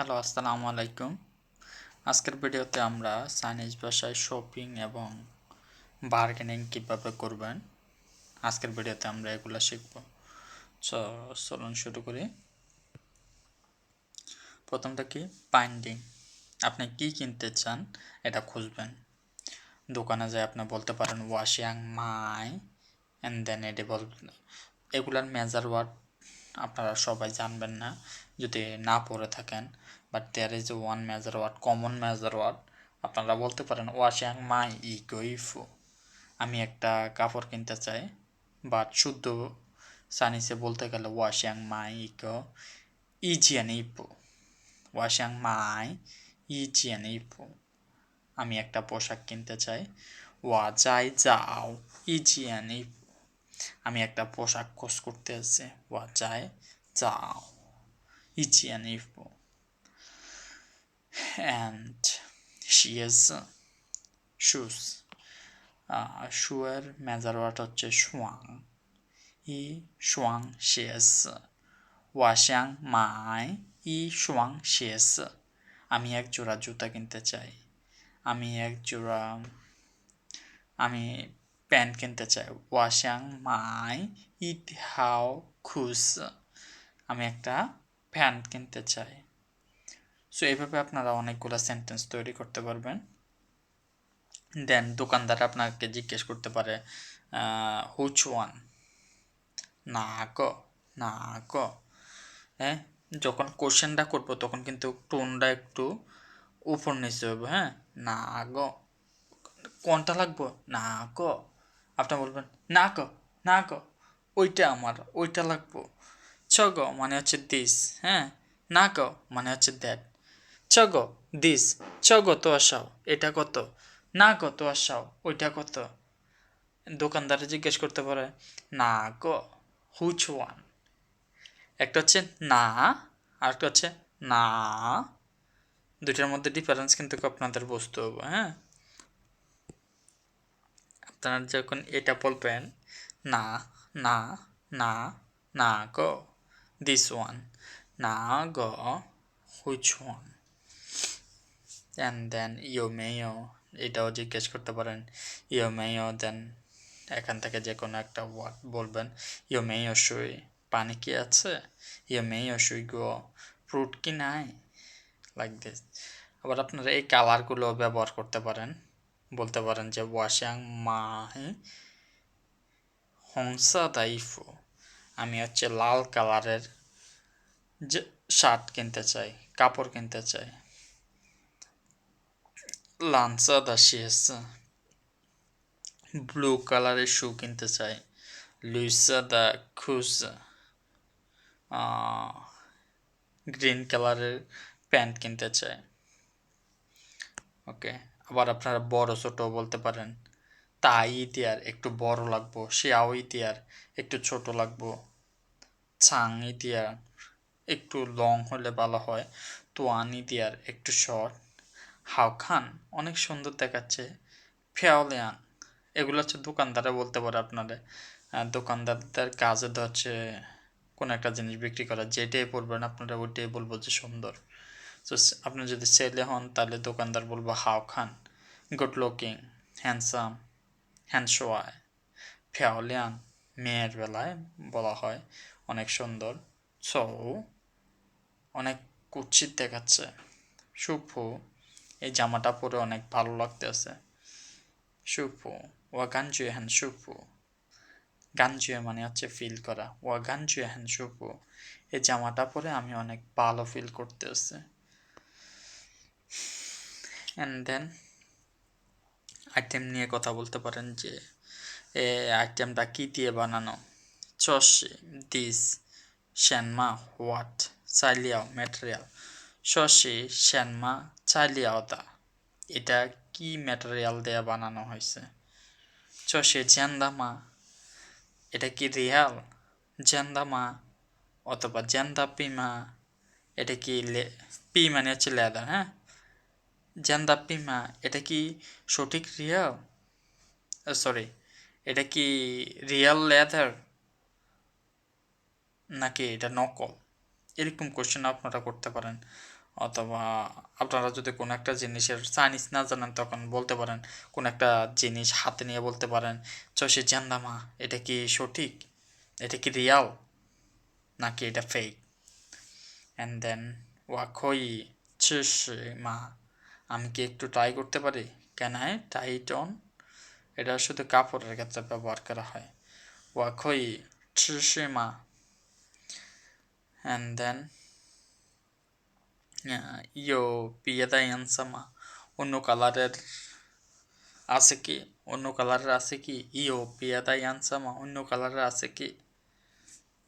Hello, আসসালামু আলাইকুম। আজকের ভিডিওতে আমরা চাইনিজ ভাষায় শপিং এবং বার্গেনিং কীভাবে করবেন, আজকের ভিডিওতে আমরা এগুলো শিখব। চলুন শুরু করি। প্রথমটা কি? পাইন্ডিং। আপনি কি কিনতে চান, এটা খুঁজবেন। দোকানে যায় আপনি বলতে পারেন, ওয়াশিয়াং মাই অ্যান্ড দেন এটি বল, এগুলার মেজার ওয়ার্ড আপনারা সবাই জানবেন না যদি না পড়ে থাকেন but there is one measure word common measure word আপনারা বলতে পারেন, ওয়াশিয়াং মাই ইগো ইফু আমি একটা কাপড় কিনতে চাই বাট শুদ্ধ সানিসে বলতে গেলে, ওয়াশিয়াং মাই ই ইগো ইজিয়ান ইপু ওয়াশিয়াং মাই ইজিয়ান ইপু আমি একটা পোশাক কিনতে চাই। ওয়া যাই যাও ইজিয়ান ইপু আমি একটা পোশাক খোঁজ করতে আছি ওয়া যাই, যাও। ইজিয়ান ইপু and she is shoes. শুয়ের মেজার ওয়ার্ড হচ্ছে সোয়াং ই সোয়াং শেস ওয়াশাং মাই ই সোয়াং শেস আমি এক জোড়া জুতা কিনতে চাই। আমি এক জোড়া, আমি প্যান্ট কিনতে চাই ওয়াশাং মাই ইট হাও খুস আমি একটা প্যান্ট কিনতে চাই সো এইভাবে আপনারা অনেকগুলো সেন্টেন্স তৈরি করতে পারবেন। দেন দোকানদার আপনাকে জিজ্ঞেস করতে পারে হুচ ওয়ান না ক না ক হ্যাঁ? যখন কোশ্চেনটা করব, তখন কিন্তু টোনটা একটু উপর নিচে হবে হ্যাঁ? না গ। কোনটা লাগবো? না ক আপনি বলবেন, না ক না ক ওইটা আমার, ওইটা লাগবো। ছ গ মানে হচ্ছে দিস হ্যাঁ? না ক মানে হচ্ছে দ্যাট চগ দিস চগ তো আসাও, এটা কত? না কত আসাও, ওইটা কত? দোকানদারে জিজ্ঞেস করতে পারে, না গ হুচ ওয়ান একটা হচ্ছে না আর একটা হচ্ছে না। দুটার মধ্যে ডিফারেন্স কিন্তু আপনাদের বুঝতে হবে হ্যাঁ? আপনারা যখন এটা বলবেন, না না না না গ দিস ওয়ান না গ which one and then you Mayo এটাও জিজ্ঞেস করতে পারেন ইউ মেয়ো দেন এখান থেকে যে কোনো একটা ওয়ার্ড বলবেন ইউ মেয়ো সুই পানি কি আছে? ইউ মেয়ো সুই গো ফ্রুট কি নাই? লাইক দিস আবার আপনারা এই কালারগুলো ব্যবহার করতে পারেন। বলতে পারেন যে ওয়াশাং মাহি হংসা দাইফু আমি হচ্ছে লাল কালারের যে শার্ট কিনতে চাই, কাপড় কিনতে চাই। লাঞ্চাদা শেষ ব্লু কালারের শু কিনতে চাই। লুইসাদা খুস গ্রিন কালারের প্যান্ট কিনতে চাই। ওকে আবার আপনারা বড় ছোট বলতে পারেন। তাই ইতিহার, একটু বড় লাগবো, শিয়াও ইতিহার, একটু ছোট লাগবো। ছাং ইতিহার, একটু লং হলে ভালো হয়। তোয়ান ইতিহার, একটু শর্ট। হাও খান, অনেক সুন্দর দেখাচ্ছে। ফেওলিয়ান এগুলো হচ্ছে দোকানদারে বলতে পারে আপনাদের দোকানদারদের কাজে তো হচ্ছে কোনো একটা জিনিস বিক্রি করা, যেটাই পড়বেন আপনারা ওইটাই বলব যে সুন্দর। তো আপনি যদি ছেলে হন, তাহলে দোকানদার বলব, হাও খান, গুড লুকিং, হ্যান্ডসাম, হ্যান্ডসোয়াই, ফেওলিয়ান, মেয়ের বেলায় বলা হয়, অনেক সুন্দর। সো অনেক কুচ্ছিত দেখাচ্ছে। সুফু, এই জামাটা পরে অনেক ভালো লাগতেছে। সুফু ওয়া গানজুয়ে হ্যান সুফু। গানজুয়ে মানে হচ্ছে ফিল করা। ওয়া গানজুয়ে হ্যান সুফু। এই জামাটা পরে আমি অনেক ভালো ফিল করতেছে। অ্যান্ড দেন আইটেম নিয়ে কথা বলতে পারেন যে আইটেমটা কী দিয়ে বানানো? চষে দিস শ্যানমা হোয়াট চাইলিয়াও ম্যাটেরিয়াল শশে শ্যানমা চাইলিয়াওদা এটা কি ম্যাটেরিয়াল দেয়া বানানো হয়েছে? চষে জেন্দামা এটা কি রিয়াল জেন্দামা অথবা জেন্দা পিমা এটা কি পি মানে হচ্ছে লেদার হ্যাঁ? জেন্দা পিমা এটা কি সঠিক রিয়াল? সরি এটা কি রিয়াল লেদার? নাকি এটা নকল? এরকম কোশ্চেন আপনারা করতে পারেন। অথবা আপনারা যদি কোনো একটা জিনিসের চাইনিজ না জানেন, তখন বলতে পারেন। কোন একটা জিনিস হাতে নিয়ে বলতে পারেন চষে জান্দামা, এটা কি সঠিক? এটা কি রিয়াল? নাকি এটা ফেক অ্যান্ড দেন ওয়াখই চিসি মা। আমি কি একটু ট্রাই করতে পারি? ক্যান আই টাইট অন এটা শুধু কাপড়ের ক্ষেত্রে ব্যবহার করা হয়। ওয়াখই মা অ্যান্ড দেন ইয়ো, পিয়েদা ইয়ানসামা। অন্য কালারের আছে কি? অন্য কালারের আছে কি? ইয়ো, পিয়াদা ইয়ানসামা। অন্য কালারের আছে কি?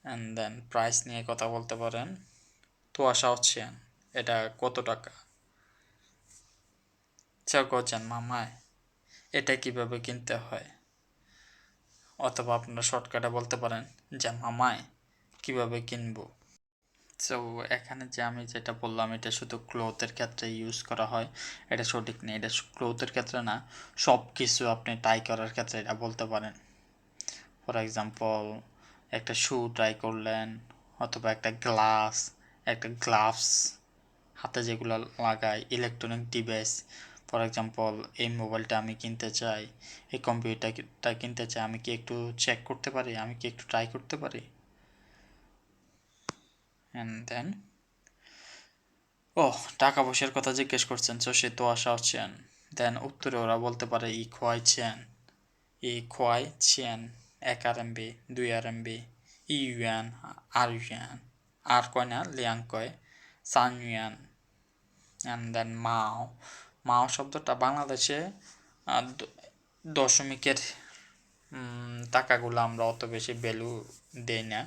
অ্যান্ড দেন প্রাইস নিয়ে কথা বলতে পারেন। তো আশা হচ্ছে, এটা কত টাকা? চাকোচান মামায় এটা কীভাবে কিনতে হয়? অথবা আপনারা শর্টকাটে বলতে পারেন যে মামায় কীভাবে কিনবো? সো এখানে যে আমি যেটা বললাম, এটা শুধু ক্লোথের ক্ষেত্রে ইউজ করা হয়, এটা সঠিক নেই। এটা ক্লোথের ক্ষেত্রে না সব কিছু আপনি ট্রাই করার ক্ষেত্রে এটা বলতে পারেন। ফর এক্সাম্পল একটা শু ট্রাই করলেন, অথবা একটা গ্লাস একটা গ্লাভস হাতে যেগুলো লাগায় ইলেকট্রনিক ডিভাইস ফর এক্সাম্পল এই মোবাইলটা আমি কিনতে চাই, এই কম্পিউটারটা কিনতে চাই, আমি কি একটু চেক করতে পারি? আমি কি একটু ট্রাই করতে পারি? অ্যান্ড দেন ও টাকা পয়সার কথা জিজ্ঞেস করছেন সো সে তো আসা হচ্ছেন। দেন উত্তরে ওরা বলতে পারে, ই খোয়াই চেন ই খোয়াই চেন এক আর এমবি দুই আর এমবি ই ইউয়ান, আর ইউয়ান, আর কয় না, লিয়াং কয়, সান ইউয়ান। অ্যান্ড দেন মাও। মাও শব্দটা বাংলাদেশে দশমিকের টাকাগুলো আমরা অত বেশি ভ্যালু দেই না।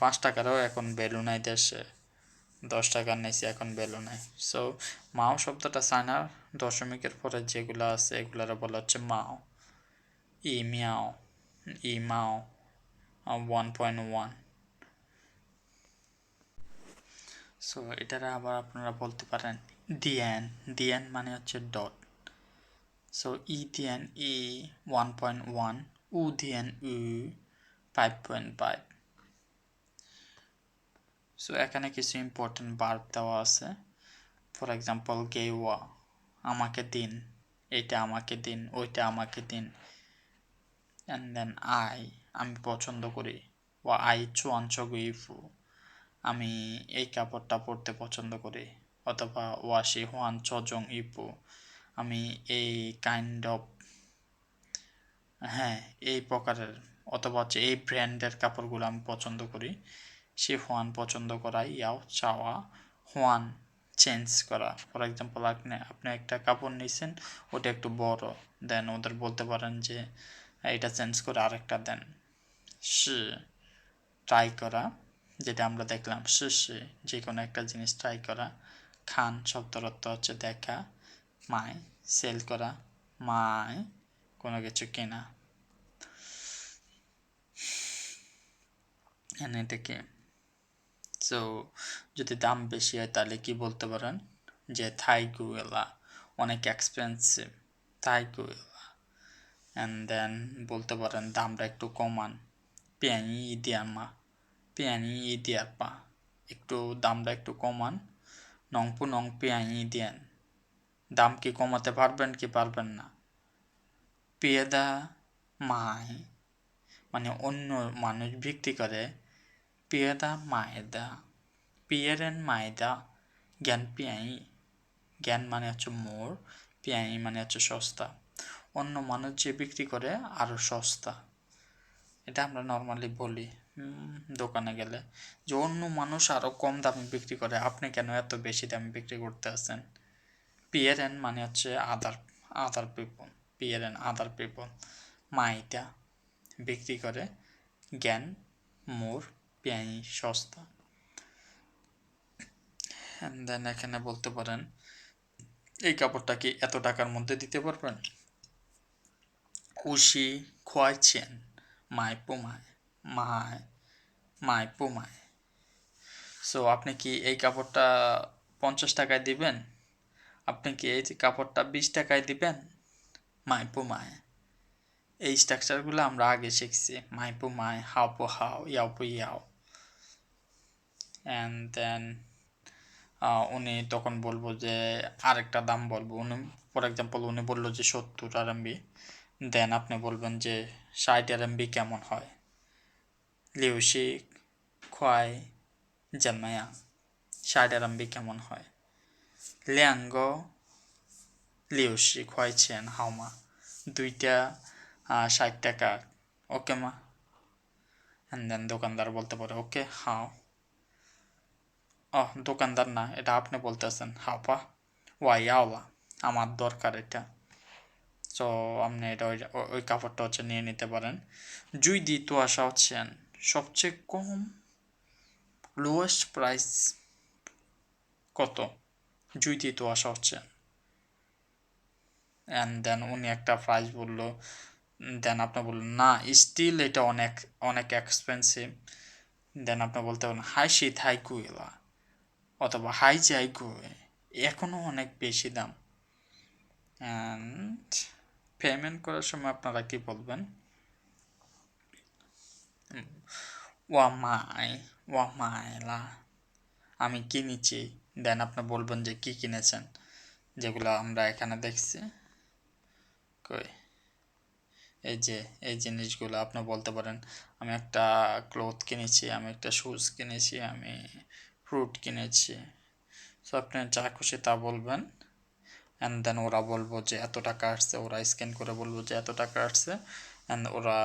পাঁচ টাকারও এখন ভ্যালু নাই দেশে। দশ টাকার নিচে এখন ভ্যালু নাই। সো মাও শব্দটা চায়নার দশমিকের পরে যেগুলো আছে এগুলার বলা হচ্ছে মাও। ই মিয়াও, ই মাও ওয়ান পয়েন্ট ওয়ান সো এটারা আবার আপনারা বলতে পারেন ডিএন ডিএন মানে হচ্ছে ডট সো ই ডিএন ই ওয়ান পয়েন্ট ওয়ান উ ডিএন উ ফাইভ পয়েন্ট ফাইভ সো এখানে কিছু ইম্পর্টেন্ট বার্ব দেওয়া আছে। ফর এক্সাম্পল গেওয়া আমাকে দিন এটা আমাকে দিন, ওইটা আমাকে দিন। অ্যান্ড দেন আই আমি পছন্দ করি। ও আই চুয়ান ইফু আমি এই কাপড়টা পরতে পছন্দ করি, অথবা ওয়াশি হোয়ান চজং ইপু। আমি এই কাইন্ড অফ হ্যাঁ এই প্রকারের, অথবা হচ্ছে এই ব্র্যান্ডের কাপড়গুলো আমি পছন্দ করি। সে হোয়ান পছন্দ করা, ইয়াও চাওয়া, হোয়ান চেঞ্জ করা। ফর এক্সাম্পল আপনি আপনি একটা কাপড় নিয়েছেন ওটা একটু বড় দেন ওদের বলতে পারেন যে এটা চেঞ্জ করে আরেকটা দেন। সে ট্রাই করা। যেটা আমরা দেখলাম সে যে কোনো একটা জিনিস ট্রাই করা, খান শব্দর অর্থ হচ্ছে দেখা, মায় সেল করা, মায়, কোনো কিছু কেনা। এটাকে সো যদি দাম বেশি হয় তাহলে কি বলতে পারেন? যে থাই গুয়েলা অনেক এক্সপেন্সিভ থাই গুয়েলা অ্যান্ড দেন বলতে পারেন দামটা একটু কমান। পেঁয়ানি ইদিয়ামা পেঁয়ানি ইদিয়াপা একটু দামটা একটু কমান। নংপু নং পেঁয়ানি দিয়ান। দাম কি কমাতে পারবেন কি পারবেন না? পেদা মাই মানে অন্য মানুষ বিক্রি করে পেদা মায়দা পিয়ারেন মায়দা জ্ঞান পিয়াই জ্ঞান মানে হচ্ছে মোর পিয়াই মানে হচ্ছে সস্তা। অন্য মানুষ যে বিক্রি করে আরও সস্তা। এটা আমরা নর্মালি বলি। দোকানে গেলে। যে অন্য মানুষ আরও কম দামে বিক্রি করে, আপনি কেন এত বেশি দামে বিক্রি করতে আসেন পিয়ারেন মানে হচ্ছে আদার আদার পিপল পিয়ারেন আদার পিপল মাইটা বিক্রি করে জ্ঞান, মোর, পিয়াই, সস্তা। দেন এখানে বলতে পারেন, এই কাপড়টা কি এত টাকার মধ্যে দিতে পারবেন? উশি খোয়াইছেন মায়। পোমায় মায় মায়। পোমায় সো আপনি কি এই কাপড়টা পঞ্চাশ টাকায় দিবেন? আপনি কি এই কাপড়টা বিশ টাকায় দিবেন? মায় পোমায় এই স্ট্রাকচারগুলো আমরা আগে শিখছি। মাই পু মাই হাও পু হাও, ইয়াও পু ইয়াও। অ্যান্ড দেন উনি তখন বলব যে আরেকটা দাম বলব। উনি ফর এক্সাম্পল উনি বলল যে সত্তর আর এমবি দেন আপনি বলবেন যে ষাট আর এমবি কেমন হয়? লিউসি খোয়াই জামায়া এমবি কেমন হয়? ল্যাঙ্গ লিউসি খোয়াই চেন হাওমা, দুইটা ষাট টাকা। ওকে মা? অ্যান্ড দেন দোকানদার বলতে পারে, ওকে, হাও। ও দোকানদার না, এটা আপনি বলতেছেন। হাপা ওয়াই আওলা, আমার দরকার এটা। তো আপনি এটা ওই, ওই- কাপড়টা হচ্ছে নিয়ে নিতে পারেন। জুই দি তো আসা হচ্ছেন। সবচেয়ে কম লোয়েস্ট প্রাইস কত? জুই দি তো আসা হচ্ছে। অ্যান্ড দেন উনি একটা প্রাইস বলল দেন আপনি বললেন, না স্টিল এটা অনেক অনেক এক্সপেন্সিভ দেন আপনি বলতে পারেন, হাই শীত হাই কুয়েলা অথবা, হাই, যাই কুয়ে এখনও অনেক বেশি দাম। অ্যান্ড পেমেন্ট করার সময় আপনারা কি বলবেন? ওয়া মাই, ওয়া মাইলা আমি কিনেছি। দেন আপনি বলবেন যে কি কিনেছেন, যেগুলো আমরা এখানে দেখছি। কই? এই যে, এই জিনিসগুলো আপনি বলতে পারেন, আমি একটা ক্লোথ কিনেছি, আমি একটা শুজ কিনেছি, আমি ফ্রুট কিনেছি। সো আপনি যা খুশি তা বলবেন। অ্যান্ড দেন ওরা বলব যে এত টাকা আসছে, ওরা স্ক্যান করে বলব যে এত টাকা আসছে। অ্যান্ড ওরা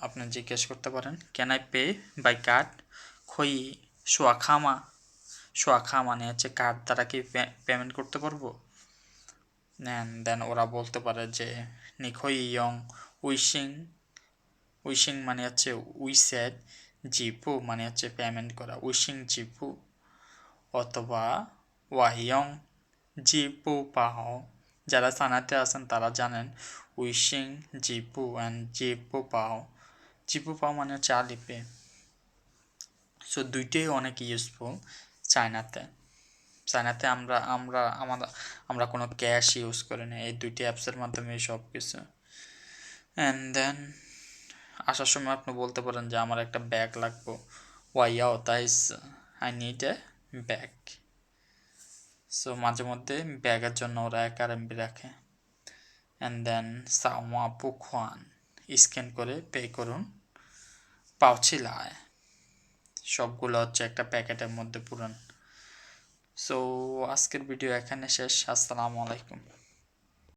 আপনি জিজ্ঞেস করতে পারেন can I pay by card খই, সোয়াখামা। সোয়াখা মানে হচ্ছে কার্ড দ্বারা কি পেমেন্ট করতে পারব? অ্যান্ড দেন ওরা বলতে পারে যে, নিখই ইয়ং, উইশিং। উইশিং মানে হচ্ছে উইসেড জিপু মানে হচ্ছে পেমেন্ট করা। উইশিং, জিপু। অথবা ওয়াইয়ং জিপু পাও। যারা সানাতে আছেন, তারা জানেন উইশিং, জিপু অ্যান্ড জিপু পাও জিপু পাও মানে হচ্ছে আলিপে। সো দুইটাই অনেক ইউজফুল চায়নাতে। চায়নাতে আমরা আমরা আমরা আমরা কোনো ক্যাশ ইউজ করি না। এই দুইটি অ্যাপসের মাধ্যমে সব কিছু অ্যান্ড দেন আসার সময় আপনি বলতে পারেন যে, আমার একটা ব্যাগ লাগবো। ওয়াইয়াও তাই I need a bag so মাঝে মধ্যে ব্যাগের জন্য ওরা এক আর এমবি রাখে। অ্যান্ড দেন সাওয়া পুখান স্ক্যান করে পে করুন। পাউছিলায় সবগুলো হচ্ছে একটা প্যাকেটের মধ্যে পুরান। সো আজকের ভিডিও এখানে শেষ। আসসালামু আলাইকুম।